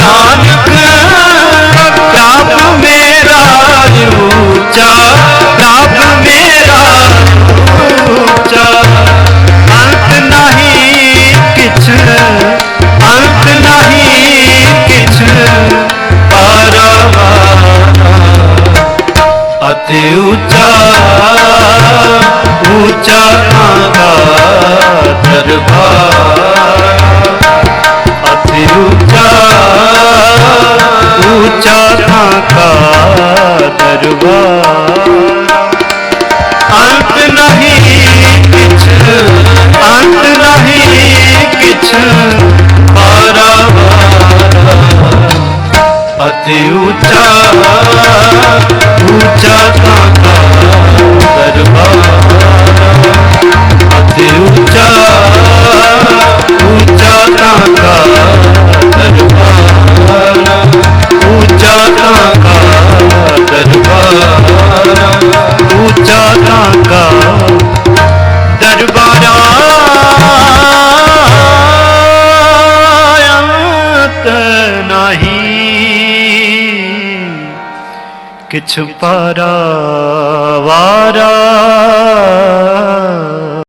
नानक ताप मेरा ऊँचा मेरा ऊँचा। अंत नहीं किछ, अंत नहीं किछ अति ऊँचा ऊँचा दरबार। ਦਰਬਾਰ ਅੰਤ ਨਹੀਂ ਕਿਛ ਅੰਤ ਨਹੀਂ ਕਿਛ ਪਰਵਾਨਾ ਅਤਿ ਉੱਚਾ ਉੱਚਾ सकत नाही। किछ पारा वारा